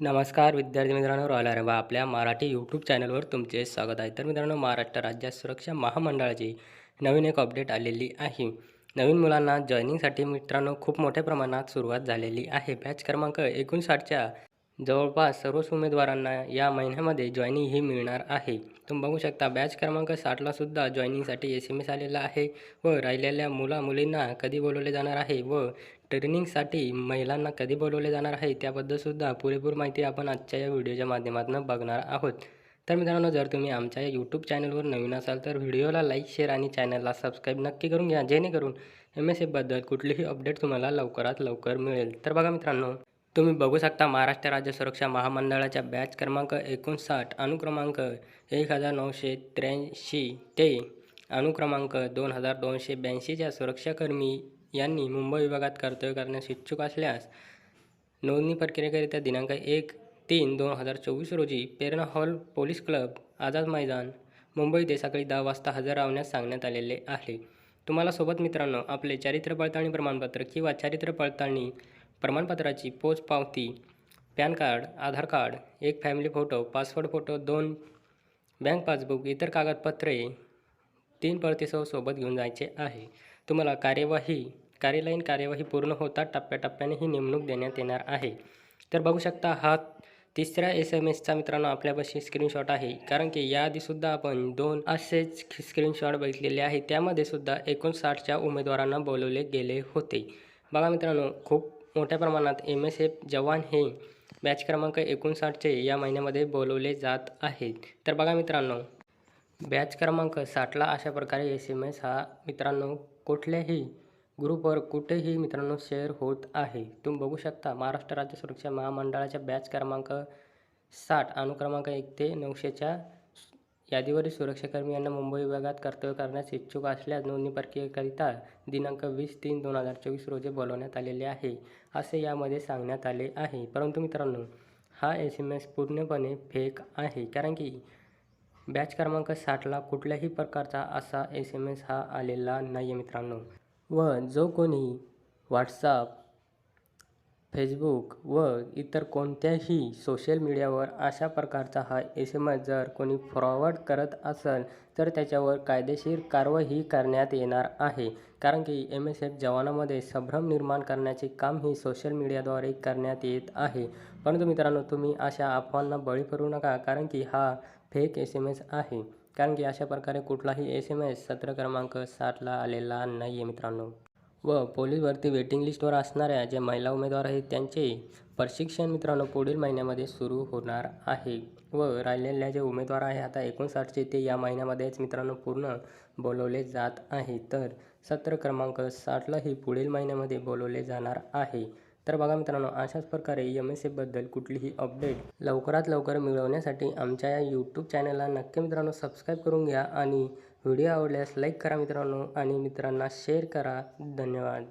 नमस्कार विद्यार्थी मित्रांनो रॉयल आरंभा आपल्या मराठी यूट्यूब चॅनलवर तुमचे स्वागत आहे. तर मित्रांनो महाराष्ट्र राज्य सुरक्षा महामंडळाची नवीन एक अपडेट आलेली आहे. नवीन मुलांना जॉईनिंगसाठी मित्रांनो खूप मोठ्या प्रमाणात सुरुवात झालेली आहे. बॅच क्रमांक एकोणसाठच्या जवळपास सर्वच उमेदवारांना या महिन्यामध्ये जॉईनिंग ही मिळणार आहे. तुम्ही बघू शकता बॅच क्रमांक साठला सुद्धा जॉईनिंगसाठी एस एम एस आलेला आहे व राहिलेल्या मुला मुलींना कधी बोलवले जाणार आहे व ट्रेनिंगसाठी महिलांना कधी बोलवले जाणार आहे त्याबद्दलसुद्धा पुरेपूर माहिती आपण आजच्या या व्हिडिओच्या माध्यमातून बघणार आहोत. तर मित्रांनो जर तुम्ही आमच्या या यूट्यूब चॅनलवर नवीन असाल तर व्हिडिओला लाईक शेअर आणि चॅनलला सबस्क्राईब नक्की करून घ्या जेणेकरून एम एस एफबद्दल कुठलीही अपडेट तुम्हाला लवकरात लवकर मिळेल. तर बघा मित्रांनो तुम्ही बघू शकता महाराष्ट्र राज्य सुरक्षा महामंडळाच्या बॅच क्रमांक एकोणसाठ अनुक्रमांक एक हजार नऊशे त्र्याऐंशी ते अनुक्रमांक दोन हजार दोनशे ब्याऐंशीच्या सुरक्षाकर्मी यांनी मुंबई विभागात कर्तव्य करण्यास इच्छुक असल्यास नोंदणी प्रक्रियेकरिता दिनांक एक तीन दोन हजार चोवीस रोजी Prerana hall police club Azad Maidan Mumbai ते सकाळी दहा वाजता हजर राहण्यास सांगण्यात आलेले आहे. तुम्हाला सोबत मित्रांनो आपले चारित्र्य पडताळणी प्रमाणपत्र किंवा चारित्र्य पडताळणी प्रमाणपत्राची पोच पावती पॅन कार्ड आधार कार्ड एक फॅमिली फोटो पासपोर्ट फोटो दोन बँक पासबुक इतर कागदपत्रे तीन प्रतीसह सोबत घेऊन जायचे आहे. तुम्हाला कार्यवाही कार्यालयीन कार्यवाही पूर्ण होता टप्प्याटप्प्याने ही नेमणूक देण्यात येणार आहे. तर बघू शकता हा तिसऱ्या एस एम एसचा मित्रांनो आपल्यापाशी स्क्रीनशॉट आहे. कारण की याआधीसुद्धा आपण दोन असेच स्क्रीनशॉट बघितलेले आहे त्यामध्ये सुद्धा एकोणसाठच्या उमेदवारांना बोलवले गेले होते. बघा मित्रांनो खूप मोठ्या प्रमाणात एम एस एफ जवान हे बॅच क्रमांक एकोणसाठचे या महिन्यामध्ये बोलवले जात आहेत. तर बघा मित्रांनो बॅच क्रमांक साठला अशा प्रकारे एस एम एस हा मित्रांनो कुठल्याही ग्रुपवर कुठेही मित्रांनो शेअर होत आहे. तुम्ही बघू शकता महाराष्ट्र राज्य सुरक्षा महामंडळाच्या बॅच क्रमांक साठ अनुक्रमांक एक ते नऊशेच्या यादीवरील सुरक्षाकर्मी यांना मुंबई विभागात कर्तव्य करण्यास इच्छुक असल्यास नोंदणी प्रक्रियेकरिता दिनांक वीस तीन दोन हजार चोवीस रोजी बोलवण्यात आलेले आहे असे यामध्ये सांगण्यात आले आहे. परंतु मित्रांनो हा एस एम एस पूर्णपणे फेक आहे कारण की बॅच क्रमांक साठला कुठल्याही प्रकारचा असा एस एम एस हा आलेला नाही आहे मित्रांनो. व जो कोणी व्हॉट्सअप फेसबुक व इतर कोणत्याही सोशल मीडियावर अशा प्रकारचा हा एस एम एस जर कोणी फॉरवर्ड करत असेल तर त्याच्यावर कायदेशीर कारवाई करण्यात येणार आहे. कारण की एम एस एफ जवानामध्ये संभ्रम निर्माण करण्याचे काम ही सोशल मीडियाद्वारे करण्यात येत आहे. परंतु मित्रांनो तुम्ही अशा अफवांना बळी पडू नका कारण की हा फेक एस एम एस आहे. कारण की अशा प्रकारे कुठलाही एस एम एस सत्र क्रमांक साठला आलेला नाही आहे मित्रांनो. व पोलीस भरती वेटिंग लिस्टवर असणाऱ्या ज्या महिला उमेदवार आहेत त्यांचे प्रशिक्षण मित्रांनो पुढील महिन्यामध्ये सुरू होणार आहे. व राहिलेल्या जे उमेदवार आहे आता एकोणसाठचे ते या महिन्यामध्येच मित्रांनो पूर्ण बोलवले जात आहे तर सत्र क्रमांक साठलाही पुढील महिन्यामध्ये बोलवले जाणार आहे. तर बघा मित्रांनो अशाच प्रकारे एम एस एफबद्दल कुठलीही अपडेट लवकरात लवकर मिळवण्यासाठी आमच्या या यूट्यूब चॅनलला नक्की मित्रांनो सबस्क्राईब करून घ्या आणि व्हिडिओ आवडल्यास लाईक करा मित्रांनो आणि मित्रांना शेअर करा. धन्यवाद.